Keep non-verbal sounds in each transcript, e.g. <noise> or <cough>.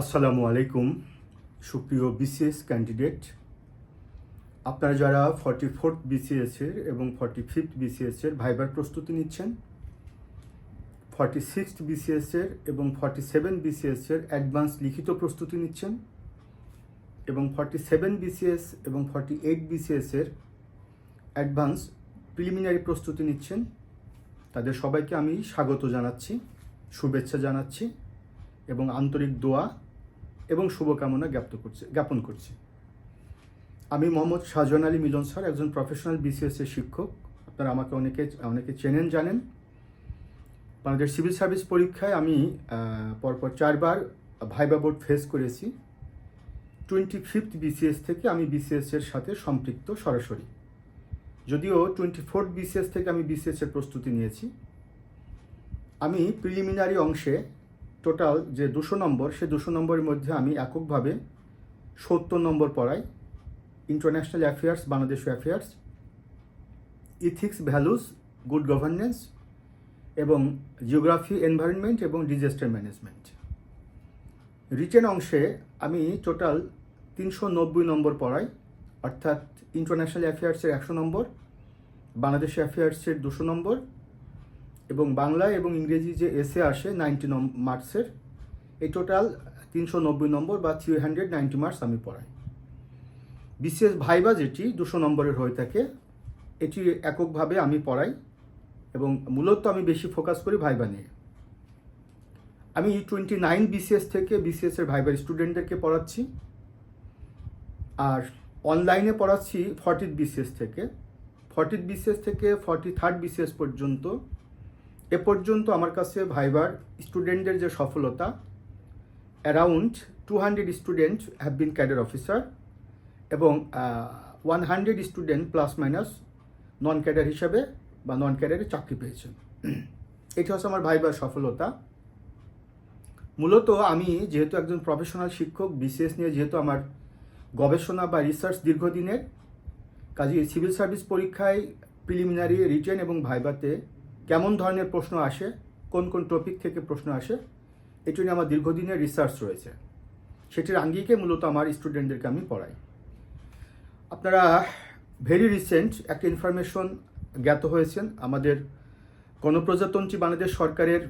আসসালামু আলাইকুম, সুপ্রিয় বিসিএস ক্যান্ডিডেট আপনারা যারা ফর্টি ফোর্থ বিসিএসের এবং ফর্টি ফিফথ বিসিএসের ভাইবার প্রস্তুতি নিচ্ছেন ফর্টি সিক্সথ বিসিএসের এবং ফর্টি সেভেন বিসিএসের অ্যাডভান্স লিখিত প্রস্তুতি নিচ্ছেন এবং ফর্টি সেভেন বিসিএস এবং ফর্টি এইট বিসিএসের অ্যাডভান্স প্রিলিমিনারি প্রস্তুতি নিচ্ছেন। তাদের সবাইকে আমি স্বাগত জানাচ্ছি, শুভেচ্ছা জানাচ্ছি এবং আন্তরিক দোয়া এবং শুভকামনা জ্ঞাপ্ত করছে, জ্ঞাপন করছি। আমি মোহাম্মদ শাহজাহান আলী মিলন স্যার, একজন প্রফেশনাল বিসিএস এর শিক্ষক। আপনারা আমাকে অনেকে অনেকে চেনেন, জানেন। বাংলাদেশ সিভিল সার্ভিস পরীক্ষায় আমি পরপর চারবার ভাইবা বোর্ড ফেস করেছি। টোয়েন্টি ফিফথ বিসিএস থেকে আমি বিসিএস এর সাথে সম্পৃক্ত সরাসরি। যদিও টোয়েন্টি ফোর্থ বিসিএস থেকে আমি বিসিএস এর প্রস্তুতি নিয়েছি। আমি প্রিলিমিনারি অংশে টোটাল যে দুশো নম্বর সে দুশো নম্বরের মধ্যে আমি এককভাবে সত্তর নম্বর পড়াই। International affairs Bangladesh affairs ethics values good governance এবং জিওগ্রাফি এনভায়রনমেন্ট এবং ডিজাস্টার ম্যানেজমেন্ট রিটেন অংশে আমি টোটাল তিনশো নব্বই নম্বর পড়াই, অর্থাৎ ইন্টারন্যাশনাল অ্যাফেয়ার্সের একশো নম্বর বাংলাদেশ অ্যাফেয়ার্সের দুশো নম্বর এবং বাংলা এবং ইংরেজি যে এসে আসে নাইনটি মার্কসের এই টোটাল তিনশো নব্বই নম্বর বা থ্রি হান্ড্রেড নাইনটি মার্কস আমি পড়াই। বিশেষ ভাইবা যেটি দুশো নম্বরের হয়ে থাকে, এটি এককভাবে আমি পড়াই এবং মূলত আমি বেশি ফোকাস করি ভাইবা নিয়ে। আমি টোয়েন্টি নাইন বিসিএস থেকে বিসিএস এর ভাইবার স্টুডেন্টদেরকে পড়াচ্ছি আর অনলাইনে পড়াচ্ছি ফর্টিথ বিসিএস থেকে। ফর্টিথ বিসিএস থেকে ফর্টি থার্ড বিসিএস পর্যন্ত এ পর্যন্ত আমার কাছে ভাইবার স্টুডেন্টদের যে সফলতা around two hundred student have been cadre officer এবং one hundred student plus minus non cadre হিসাবে বা নন ক্যাডারে চাকরি পেয়েছেন। এটি হচ্ছে আমার ভাইবার সফলতা। মূলত আমি যেহেতু একজন প্রফেশনাল শিক্ষক বিসিএস নিয়ে যেহেতু আমার গবেষণা বা রিসার্চ দীর্ঘদিনের কাজে সিভিল সার্ভিস পরীক্ষায় প্রিলিমিনারি রিটেন এবং ভাইবাতে কেমন ধরনের প্রশ্ন আসে, কোন কোন টপিক থেকে প্রশ্ন আসে, এটি নিয়ে আমার দীর্ঘদিনের রিসার্চ রয়েছে। সেটির আঙ্গিকে মূলত আমার স্টুডেন্টদেরকে আমি পড়াই। আপনারা ভেরি রিসেন্ট একটা ইনফরমেশন জ্ঞাত হয়েছেন, আমাদের গণপ্রজাতন্ত্রী বাংলাদেশ সরকারের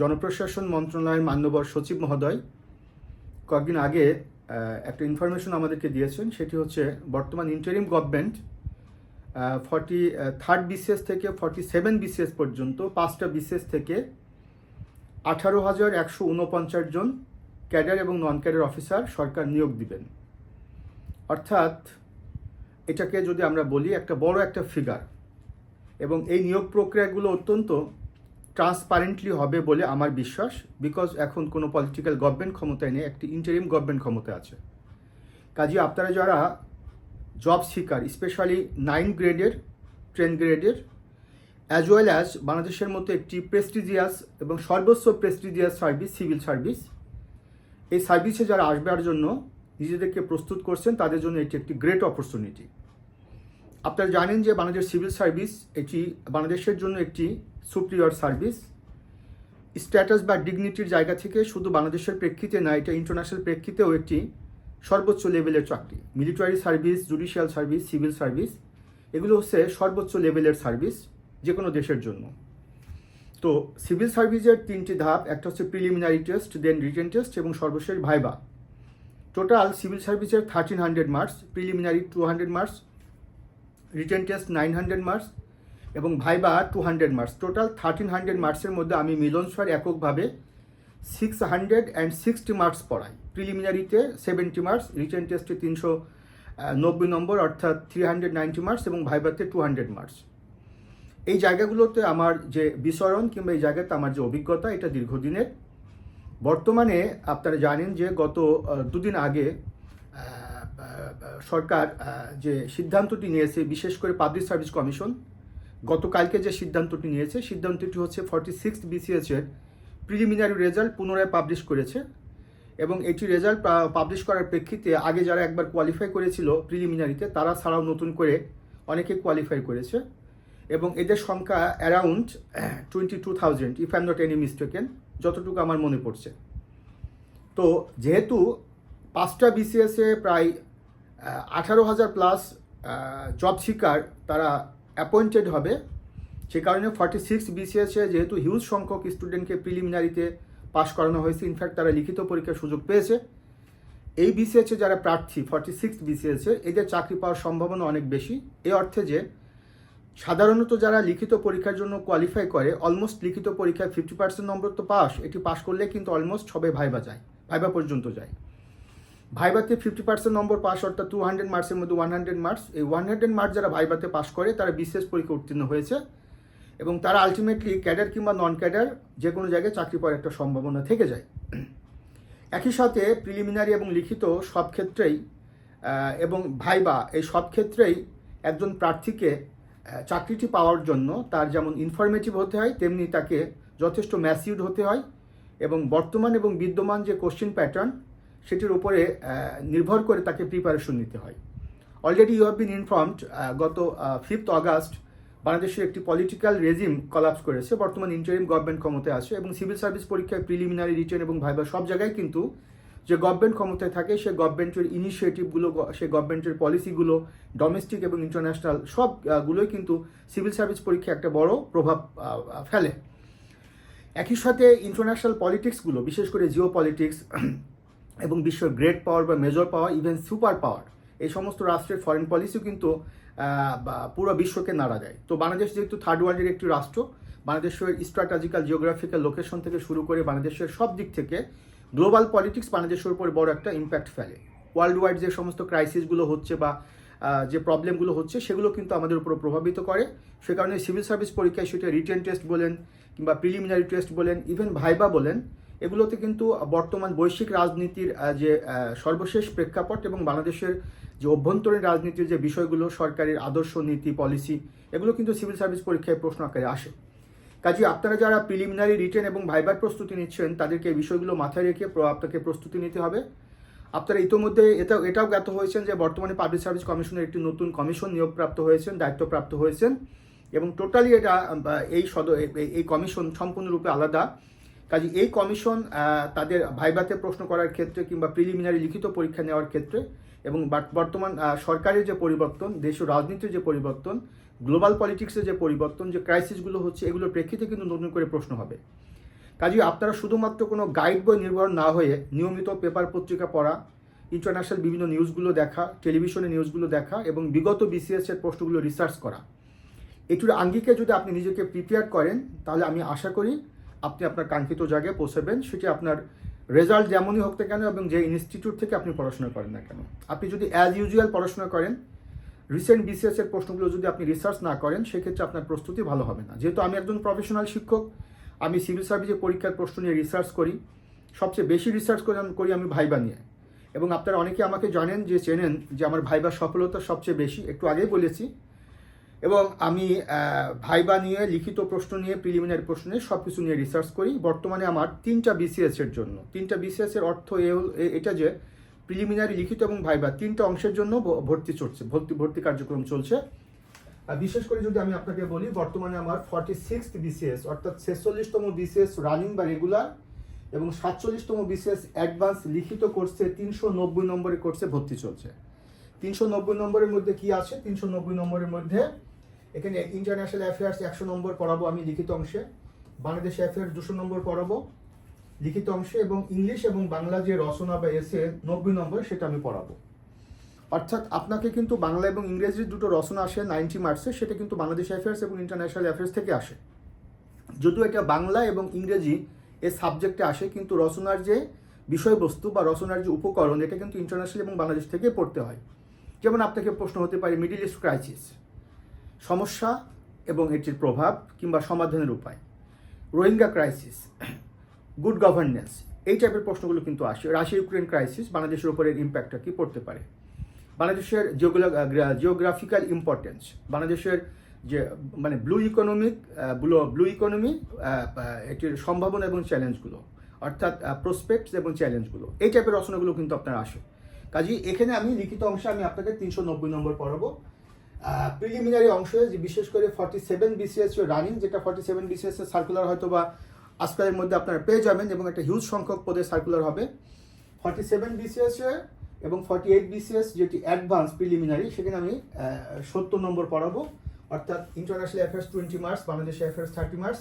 জনপ্রশাসন মন্ত্রণালয়ের মান্যবর সচিব মহোদয় কয়েকদিন আগে একটা ইনফরমেশন আমাদেরকে দিয়েছেন, সেটি হচ্ছে বর্তমান interim government forty third BCS থেকে ফর্টি সেভেন বিসিএস পর্যন্ত, পাঁচটা বিসিএস থেকে আঠারো হাজার একশো উনপঞ্চাশ জন ক্যাডার এবং নন ক্যাডার অফিসার সরকার নিয়োগ দিবেন। অর্থাৎ এটাকে যদি আমরা বলি, একটা বড় একটা ফিগার এবং এই নিয়োগ প্রক্রিয়াগুলো অত্যন্ত ট্রান্সপারেন্টলি হবে বলে আমার বিশ্বাস বিকজ এখন কোনো পলিটিক্যাল গভর্নমেন্ট ক্ষমতায় নেই, একটি ইন্টারিম গভর্নমেন্ট ক্ষমতায় আছে। কাজে আপনারা যারা জব সিকার স্পেশালি নাইন গ্রেডের টেন গ্রেডের অ্যাজ ওয়েল অ্যাজ বাংলাদেশের মতো একটি প্রেস্টিজিয়াস এবং সর্বোচ্চ প্রেস্টিজিয়াস সার্ভিস সিভিল সার্ভিস এই সার্ভিসে যারা আসবার জন্য নিজেদেরকে প্রস্তুত করছেন, তাদের জন্য এটি একটি গ্রেট অপরচুনিটি আপনারা জানেন যে বাংলাদেশ সিভিল সার্ভিস এটি বাংলাদেশের জন্য একটি সুপ্রিয়র সার্ভিস স্ট্যাটাস বা ডিগনিটির জায়গা থেকে শুধু বাংলাদেশের প্রেক্ষিতে না, এটা ইন্টারন্যাশনাল প্রেক্ষিতেও একটি সর্বোচ্চ লেভেলের চাকরি। Military service judicial service civil service এগুলো হচ্ছে সর্বোচ্চ লেভেলের সার্ভিস যে কোনো দেশের জন্য। তো সিভিল সার্ভিসের তিনটি ধাপ, একটা হচ্ছে preliminary test then written test এবং সর্বশেষ ভাইবা। টোটাল সিভিল সার্ভিসের thirteen hundred marks preliminary two hundred marks written test nine hundred marks এবং viva two hundred marks total thirteen hundred মার্কসের মধ্যে আমি মিলন এককভাবে six hundred and sixty marks পড়াই প্রিলিমিনারিতে সেভেন্টি মার্কস রিটেন টেস্টে তিনশো নব্বই নম্বর, অর্থাৎ থ্রি হান্ড্রেড নাইনটি মার্কস এবং ভাইবাতে টু হান্ড্রেড মার্কস এই জায়গাগুলোতে আমার যে বিচরণ কিংবা এই জায়গাতে আমার যে অভিজ্ঞতা, এটা দীর্ঘদিনের। বর্তমানে আপনারা জানেন যে গত দুদিন আগে সরকার যে সিদ্ধান্তটি নিয়েছে, বিশেষ করে পাবলিক সার্ভিস কমিশন গতকালকে যে সিদ্ধান্তটি নিয়েছে, সিদ্ধান্তটি হচ্ছে ফর্টি সিক্স বিসিএসের প্রিলিমিনারি রেজাল্ট পুনরায় পাবলিশ করেছে এবং এটি রেজাল্ট পাবলিশ করার প্রেক্ষিতে আগে যারা একবার কোয়ালিফাই করেছিল প্রিলিমিনারিতে তারা ছাড়াও নতুন করে অনেকে কোয়ালিফাই করেছে এবং এদের সংখ্যা around twenty two thousand if I am not any mistaken যতটুকু আমার মনে পড়ছে। তো যেহেতু পাঁচটা বিসিএসে প্রায় আঠারো হাজার প্লাস জব সিকার তারা অ্যাপয়েন্টেড হবে সে কারণে ফর্টি সিক্স বিসিএসে যেহেতু হিউজ সংখ্যক স্টুডেন্টকে প্রিলিমিনারিতে পাশ করানো হয়েছে ইনফ্যাক্ট তারা লিখিত পরীক্ষার সুযোগ পেয়েছে। এই বিসিএসে যারা প্রার্থী ফর্টি সিক্স বিসিএসে এদের চাকরি পাওয়ার সম্ভাবনা অনেক বেশি। এ অর্থে যে, সাধারণত যারা লিখিত পরীক্ষার জন্য কোয়ালিফাই করে অলমোস্ট লিখিত পরীক্ষায় ফিফটি পার্সেন্ট নম্বর তো পাস, এটি পাস করলে কিন্তু অলমোস্ট সবাই ভাইবা যায়, ভাইবা পর্যন্ত যায়। ভাইবাতে ফিফটি পার্সেন্ট নম্বর পাস, অর্থাৎ টু হান্ড্রেড মার্কসের মধ্যে ওয়ান হান্ড্রেড মার্কস এই ওয়ান হান্ড্রেড মার্কস যারা ভাইবাতে পাস করে, তারা বিশেষ পরীক্ষা উত্তীর্ণ হয়েছে। এবং তারা আলটিমেটলি ক্যাডার কিংবা নন ক্যাডার যে কোনো জায়গায় চাকরি পাওয়ার একটা সম্ভাবনা থেকে যায়। একই সাথে প্রিলিমিনারি এবং লিখিত সব ক্ষেত্রেই এবং ভাইবা এই সব ক্ষেত্রেই একজন প্রার্থীকে চাকরিটি পাওয়ার জন্য তার যেমন ইনফরমেটিভ হতে হয়, তেমনি তাকে যথেষ্ট ম্যাসিউড হতে হয় এবং বর্তমান এবং বিদ্যমান যে কোশ্চেন প্যাটার্ন সেটির উপরে নির্ভর করে তাকে প্রিপারেশন নিতে হয়। Already you have been informed গত ফিফথ আগস্ট বাংলাদেশের একটি পলিটিক্যাল রেজিম কলাপস করেছে। বর্তমান ইন্টারিম গভর্নমেন্ট ক্ষমতায় আছে এবং সিভিল সার্ভিস পরীক্ষায় প্রিলিমিনারি রিটার্ন এবং ভাইবা সব জায়গায় কিন্তু যে গভর্নমেন্ট ক্ষমতায় থাকে, সে গভর্নমেন্টের ইনিশিয়েটিভগুলো সে গভর্নমেন্টের পলিসিগুলো ডোমেস্টিক এবং ইন্টারন্যাশনাল সবগুলোই কিন্তু সিভিল সার্ভিস পরীক্ষায় একটা বড় প্রভাব ফেলে। একই সাথে ইন্টারন্যাশনাল পলিটিক্সগুলো বিশেষ করে জিও পলিটিক্স <clears throat> এবং বিশ্বের গ্রেট পাওয়ার বা major power even super power এই সমস্ত রাষ্ট্রের ফরেন পলিসিও কিন্তু পুরো বিশ্বকে নাড়া দেয়। তো বাংলাদেশ যেহেতু থার্ড ওয়ার্ল্ডের একটি রাষ্ট্র, বাংলাদেশের স্ট্র্যাটেজিক্যাল জিওগ্রাফিক্যাল লোকেশন থেকে শুরু করে বাংলাদেশের সব দিক থেকে গ্লোবাল পলিটিক্স বাংলাদেশের উপর বড় একটা ইম্প্যাক্ট ফেলে। ওয়ার্ল্ড ওয়াইড যে সমস্ত ক্রাইসিসগুলো হচ্ছে বা যে প্রবলেমগুলো হচ্ছে, সেগুলো কিন্তু আমাদের উপর প্রভাবিত করে। সে কারণে সিভিল সার্ভিস পরীক্ষায় সেটা রিটেন টেস্ট বলেন কিংবা প্রিলিমিনারি টেস্ট বলেন ইভেন ভাইবা বলেন এগুলোতে কিন্তু বর্তমান বৈশ্বিক রাজনীতির যে সর্বশেষ প্রেক্ষাপট এবং বাংলাদেশের যে অভ্যন্তরীণ রাজনীতির যে বিষয়গুলো, সরকারের আদর্শ নীতি পলিসি এগুলো কিন্তু সিভিল সার্ভিস পরীক্ষায় প্রশ্ন আকারে আসে। কাজে আপনারা যারা প্রিলিমিনারি রিটেন এবং ভাইবার প্রস্তুতি নিচ্ছেন, তাদেরকে এই বিষয়গুলো মাথায় রেখে আপনাকে প্রস্তুতি নিতে হবে। আপনারা ইতোমধ্যে এটা এটাও জ্ঞাত হয়েছেন যে বর্তমানে পাবলিক সার্ভিস কমিশনের একটি নতুন কমিশন নিয়োগপ্রাপ্ত হয়েছেন, দায়িত্বপ্রাপ্ত হয়েছেন এবং টোটালি এটা এই সদ, এই কমিশন সম্পূর্ণরূপে আলাদা। কাজে এই কমিশন তাদের ভাইবাতে প্রশ্ন করার ক্ষেত্রে কিংবা প্রিলিমিনারি লিখিত পরীক্ষা নেওয়ার ক্ষেত্রে এবং বর্তমান সরকারের যে পরিবর্তন দেশীয় রাজনীতির যে পরিবর্তন, গ্লোবাল পলিটিক্সের যে পরিবর্তন, যে ক্রাইসিসগুলো হচ্ছে, এগুলোর প্রেক্ষিতে কিন্তু নতুন করে প্রশ্ন হবে। কাজে আপনারা শুধুমাত্র কোনো গাইড বই নির্ভর না হয়ে নিয়মিত পেপার পত্রিকা পড়া, ইন্টারন্যাশনাল বিভিন্ন নিউজগুলো দেখা টেলিভিশনে নিউজগুলো দেখা এবং বিগত বিসিএসের প্রশ্নগুলো রিসার্চ করা। এটির আঙ্গিকে যদি আপনি নিজেকে প্রিপেয়ার করেন, তাহলে আমি আশা করি আপনি আপনার কাঙ্ক্ষিত জায়গায় পৌঁছাবেন, সেটি আপনার রেজাল্ট যেমনই হোক না কেন এবং যে ইনস্টিটিউট থেকে আপনি পড়াশোনা করেন না কেন। আপনি যদি অ্যাজ ইউজুয়াল পড়াশোনা করেন রিসেন্ট বিসিএস এর প্রশ্নগুলো যদি আপনি রিসার্চ না করেন, সেক্ষেত্রে আপনার প্রস্তুতি ভালো হবে না। যেহেতু আমি একজন প্রফেশনাল শিক্ষক, আমি সিভিল সার্ভিসের পরীক্ষার প্রশ্ন নিয়ে রিসার্চ করি, সবচেয়ে বেশি রিসার্চ করি আমি- ভাইবা নিয়ে। এবং আপনারা অনেকে আমাকে জানেন যে, চেনেন যে আমার ভাইবার সফলতা সবচেয়ে বেশি। একটু আগেই বলেছি এবং আমি ভাইবা নিয়ে, লিখিত প্রশ্ন নিয়ে প্রিলিমিনারি প্রশ্ন নিয়ে সব কিছু নিয়ে রিসার্চ করি। বর্তমানে আমার তিনটা বিসিএস এর জন্য। তিনটা বিসিএস এর অর্থ এ এটা যে প্রিলিমিনারি লিখিত এবং ভাইবা তিনটা অংশের জন্য ভর্তি চলছে, ভর্তি ভর্তি কার্যক্রম চলছে। আর বিশেষ করে যদি আমি আপনাকে বলি, বর্তমানে আমার ফর্টি সিক্স বিসিএস অর্থাৎ ছেচল্লিশতম বিসিএস রানিং বা রেগুলার এবং সাতচল্লিশতম বিসিএস অ্যাডভান্স লিখিত কোর্সে তিনশো নব্বই নম্বরের কোর্সে ভর্তি চলছে। তিনশো নব্বই নম্বরের মধ্যে কি আছে? তিনশো নব্বই নম্বরের মধ্যে এখানে ইন্টারন্যাশনাল অ্যাফেয়ার্স একশো নম্বর পড়াবো আমি লিখিত অংশে, বাংলাদেশ অ্যাফেয়ার্স দুশো নম্বর পড়াবো লিখিত অংশে, এবং ইংলিশ এবং বাংলা যে রচনা বা এসে নব্বই নম্বর সেটা আমি পড়াবো। অর্থাৎ আপনাকে কিন্তু বাংলা এবং ইংরেজির দুটো রচনা আসে নাইনটি মার্কসে সেটা কিন্তু বাংলাদেশ অ্যাফেয়ার্স এবং ইন্টারন্যাশনাল অ্যাফেয়ার্স থেকে আসে। যদিও এটা বাংলা এবং ইংরেজি এর সাবজেক্টে আসে, কিন্তু রচনার যে বিষয়বস্তু বা রচনার যে উপকরণ, এটা কিন্তু ইন্টারন্যাশনাল এবং বাংলাদেশ থেকে পড়তে হয়। যেমন আপনাকে প্রশ্ন হতে পারে মিডিল ইস্ট ক্রাইসিস সমস্যা এবং এটির প্রভাব কিংবা সমাধানের উপায়। রোহিঙ্গা ক্রাইসিস গুড গভর্নেন্স এই টাইপের প্রশ্নগুলো কিন্তু আসে। রাশিয়া ইউক্রেন ক্রাইসিস বাংলাদেশের উপরে ইম্প্যাক্টটা কি পড়তে পারে? বাংলাদেশের জিওগ্রাফিক্যাল ইম্পর্টেন্স বাংলাদেশের যে মানে blue economic blue blue economy এটির সম্ভাবনা এবং চ্যালেঞ্জগুলো অর্থাৎ প্রসপেক্টস এবং চ্যালেঞ্জগুলো এই টাইপের রচনাগুলো কিন্তু আপনার আসে। কাজেই এখানে আমি লিখিত অংশে আমি আপনাকে তিনশো নব্বই নম্বর পড়াবো। প্রিলিমিনারি অংশে যে বিশেষ করে ফর্টি সেভেন বিসিএস রানিং যেটা ফর্টি সেভেন বিসিএস সার্কুলার হয়তো বা আজকালের মধ্যে আপনারা পেয়ে যাবেন এবং একটা হিউজ সংখ্যক পদে সার্কুলার হবে। ফর্টি সেভেন বিসিএস এবং ফর্টি এইট বিসিএস যেটি অ্যাডভান্স প্রিলিমিনারি সেখানে আমি সত্তর নম্বর পড়াবো। অর্থাৎ international affairs twenty marks Bangladesh affairs thirty marks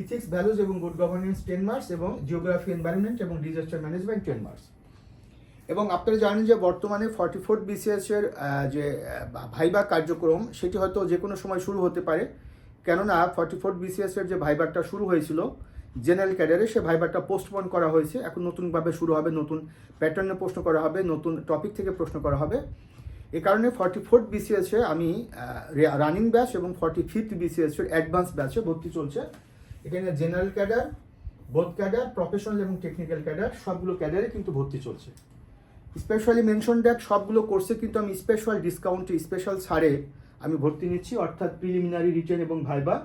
ethics values এবং গুড গভর্নেন্স টেন মার্কস এবং জিওগ্রাফি এনভায়রনমেন্ট এবং ডিজাস্টার ম্যানেজমেন্ট টেন মার্কস এবং আপনারা জানেন যে বর্তমানে ফর্টি ফোর্থ বিসিএস এর যে ভাইবা কার্যক্রম, সেটি হয়তো যে কোনো সময় শুরু হতে পারে। কেননা ফর্টি ফোর্থ বিসিএস এর যে ভাইবারটা শুরু হয়েছিল জেনারেল ক্যাডারে সে ভাইবারটা পোস্টপোন করা হয়েছে। এখন নতুনভাবে শুরু হবে, নতুন প্যাটার্নে প্রশ্ন করা হবে, নতুন টপিক থেকে প্রশ্ন করা হবে। এ কারণে ফর্টি ফোর্থ বিসিএস আমি রানিং ব্যাচ এবং ফর্টি ফিফথ বিসিএস এর অ্যাডভান্স ব্যাচে ভর্তি চলছে। এখানে জেনারেল ক্যাডার বোধ ক্যাডার প্রফেশনাল এবং টেকনিক্যাল ক্যাডার সবগুলো ক্যাডারে কিন্তু ভর্তি চলছে। স্পেশালি মেনশন ড্যাক সবগুলো কোর্সে কিন্তু আমি স্পেশাল ডিসকাউন্টে স্পেশাল ছাড়ে আমি ভর্তি নিচ্ছি, অর্থাৎ প্রিলিমিনারি রিটেন এবং ভাইবা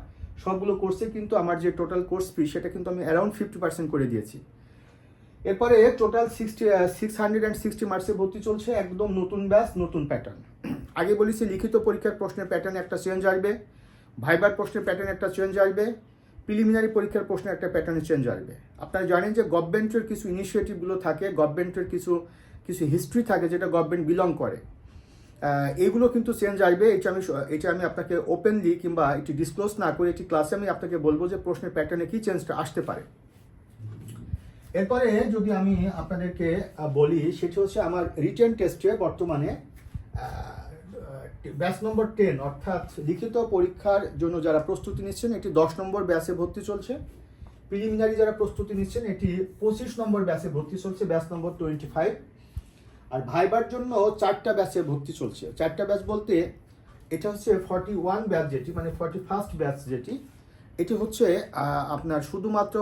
সবগুলো কোর্সে কিন্তু আমার যে টোটাল কোর্স ফি সেটা কিন্তু আমি অ্যারাউন্ড ফিফটি পার্সেন্ট করে দিয়েছি। এরপরে total sixty six hundred and sixty মার্কসে ভর্তি চলছে, একদম নতুন ব্যাস নতুন প্যাটার্ন আগে বলেছি, লিখিত পরীক্ষার প্রশ্নের প্যাটার্ন একটা চেঞ্জ আসবে ভাইবার প্রশ্নের প্যাটার্ন একটা চেঞ্জ আসবে প্রিলিমিনারি পরীক্ষার প্রশ্নে একটা প্যাটার্নে চেঞ্জ আসবে। আপনারা জানেন যে গভর্নমেন্টের কিছু ইনিশিয়েটিভগুলো থাকে গভর্নমেন্টের কিছু কিছু হিস্ট্রি থাকে যেটা গভর্নমেন্ট বিলং করে। এইগুলো কিন্তু চেঞ্জ আসবে এটা আমি এটা আমি আপনাকে ওপেনলি কিংবা এটি ডিসক্লোজ না করে এটি ক্লাসে আমি আপনাকে বলব যে প্রশ্নের প্যাটার্নে কি চেঞ্জটা আসতে পারে। এরপরে যদি আমি আপনাদেরকে বলি, সেটি হচ্ছে আমার রিটেন টেস্টে বর্তমানে ব্যাচ নম্বর টেন অর্থাৎ লিখিত পরীক্ষার জন্য যারা প্রস্তুতি নিচ্ছেন, এটি দশ নম্বর ব্যাচে ভর্তি চলছে। প্রিলিমিনারি যারা প্রস্তুতি নিচ্ছেন, এটি পঁচিশ নম্বর ব্যাচে ভর্তি চলছে ব্যাচ নম্বর টোয়েন্টি ফাইভ আর ভাইবার জন্য চারটা ব্যাচে ভর্তি চলছে। চারটা ব্যাচ বলতে এটা হচ্ছে ফর্টি ওয়ান ব্যাচ যেটি মানে ফর্টি ফার্স্ট ব্যাচ যেটি। এটি হচ্ছে আপনার শুধুমাত্র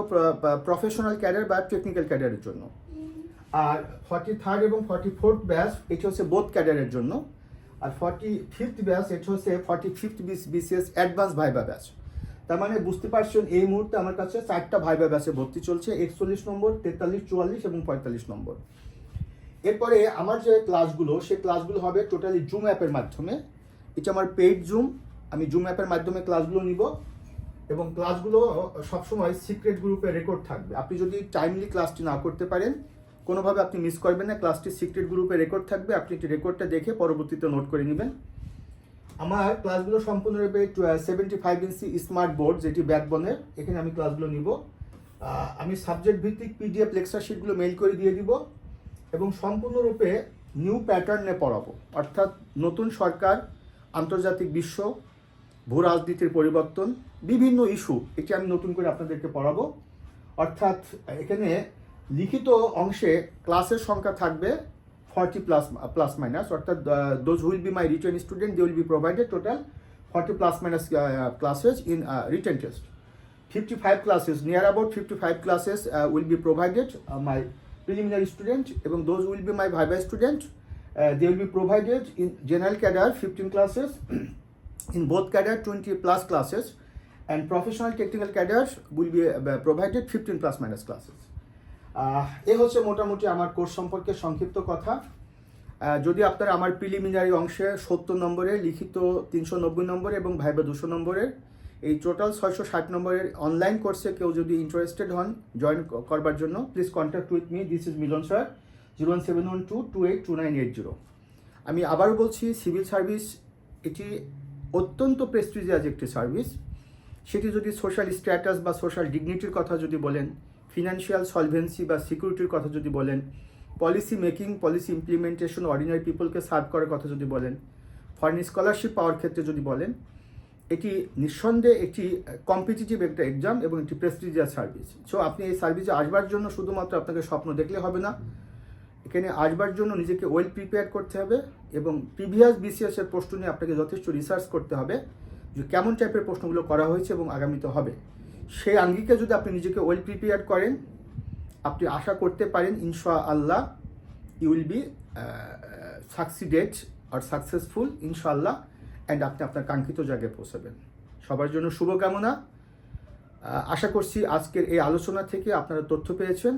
প্রফেশনাল ক্যারিয়ার বা টেকনিক্যাল ক্যারিয়ারের জন্য। আর ফর্টি থার্ড এবং ফর্টি ফোর্থ ব্যাচ এটি হচ্ছে বোথ ক্যাডারের জন্য। আর ফর্টি ফিফথ ব্যাচ এটি হচ্ছে forty fifth BCS advance viva batch তার মানে বুঝতে পারছেন, এই মুহূর্তে আমার কাছে চারটা ভাইবা ব্যাচে ভর্তি চলছে। একচল্লিশ নম্বর, তেতাল্লিশ, চুয়াল্লিশ এবং পঁয়তাল্লিশ নম্বর। এরপরে আমার যে ক্লাসগুলো সেই ক্লাসগুলো হবে টোটালি জুম অ্যাপের মাধ্যমে। এটা আমার পেইড জুম আমি জুম অ্যাপের মাধ্যমে ক্লাসগুলো নিব। এবং ক্লাসগুলো সবসময় সিক্রেট গ্রুপে রেকর্ড থাকবে। আপনি যদি টাইমলি ক্লাসটি না করতে পারেন, কোনোভাবে আপনি মিস করবেন না। ক্লাসটি সিক্রেট গ্রুপে রেকর্ড থাকবে। আপনি একটি রেকর্ডটা দেখে পরবর্তীতে নোট করে নেবেন। আমার ক্লাসগুলো সম্পূর্ণরূপে seventy five inch smart board যেটি ব্যাকবনের এখানে আমি ক্লাসগুলো নিব। আমি সাবজেক্ট ভিত্তিক পিডিএফ লেকচার শিটগুলো মেইল করে দিয়ে দিব। এবং সম্পূর্ণরূপে নিউ প্যাটার্নে পড়াবো অর্থাৎ নতুন সরকার আন্তর্জাতিক বিশ্ব ভূ রাজনীতির পরিবর্তন বিভিন্ন ইস্যু এটি আমি নতুন করে আপনাদেরকে পড়াবো অর্থাৎ এখানে লিখিত অংশে ক্লাসের সংখ্যা থাকবে ফর্টি প্লাস প্লাস মাইনাস অর্থাৎ those will be my written student they will be provided total forty plus minus classes in written test 55 classes, near about 55 classes uh, will be provided. Uh, my preliminary student, এবং those will be my viva student. Uh, they will be provided in general cadre 15 classes, in both cadre 20 plus classes, and professional technical cadres will be uh, provided 15 plus minus classes. এ হচ্ছে মোটামুটি আমার course সম্পর্কে সংক্ষিপ্ত কথা যদি আপনারা আমার প্রিলিমিনারি অংশে সত্তর নম্বরের লিখিত তিনশো নব্বই নম্বরে এবং ভাইবা দুশো নম্বরের এই টোটাল ছয়শো ষাট নম্বরের অনলাইন কোর্সে কেউ যদি ইন্টারেস্টেড হন জয়েন করবার জন্য please contact with me this is Milon sir zero one seven one two two eight two nine eight zero আমি আবারও বলছি সিভিল সার্ভিস এটি অত্যন্ত প্রেস্টিজিয়াস একটি সার্ভিস সেটি যদি সোশ্যাল স্ট্যাটাস বা সোশ্যাল ডিগনিটির কথা যদি বলেন ফিনান্সিয়াল সলভেন্সি বা সিকিউরিটির কথা যদি বলেন policy making policy implementation ordinary পিপলকে serve করার কথা যদি বলেন ফরেন স্কলারশিপ পাওয়ার ক্ষেত্রে যদি বলেন এটি নিঃসন্দেহে একটি কম্পিটিটিভ একটা এক্সাম এবং একটি প্রেস্টিজিয়াস সার্ভিস সো আপনি এই সার্ভিসে আসবার জন্য শুধুমাত্র আপনাকে স্বপ্ন দেখলে হবে না, এখানে আসবার জন্য নিজেকে ওয়েল প্রিপেয়ার করতে হবে এবং প্রিভিয়াস বিসিএস এর প্রশ্ন নিয়ে আপনাকে যথেষ্ট রিসার্চ করতে হবে যে কেমন টাইপের প্রশ্নগুলো করা হয়েছে এবং আগামীতে হবে। সেই আঙ্গিকে যদি আপনি নিজেকে ওয়েল প্রিপেয়ার করেন, আপনি আশা করতে পারেন ইনশা আল্লাহ ইউ উইল বি সাকসিডেড আর সাকসেসফুল ইনশাআল্লাহ। অ্যান্ড আপনি আপনার কাঙ্ক্ষিত জায়গায় পৌঁছাবেন। সবার জন্য শুভকামনা। আশা করছি আজকের এই আলোচনা থেকে আপনারা তথ্য পেয়েছেন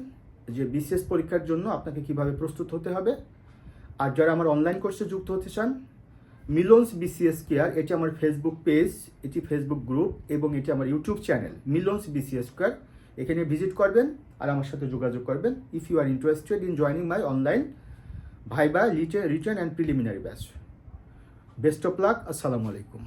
যে বিশেষ পরীক্ষার জন্য আপনাকে কীভাবে প্রস্তুত হতে হবে। আর যারা আমার অনলাইন কোর্সে যুক্ত হতে চান, মিলনস বিসিএস কেয়ার, এটি আমার ফেসবুক পেজ এটি ফেসবুক গ্রুপ এবং এটি আমার YouTube channel Milon's BCS care. এখানে ভিজিট করবেন আর আমার সাথে যোগাযোগ করবেন। If you are interested in joining my online viva written and preliminary batch best of luck আসসালামু আলাইকুম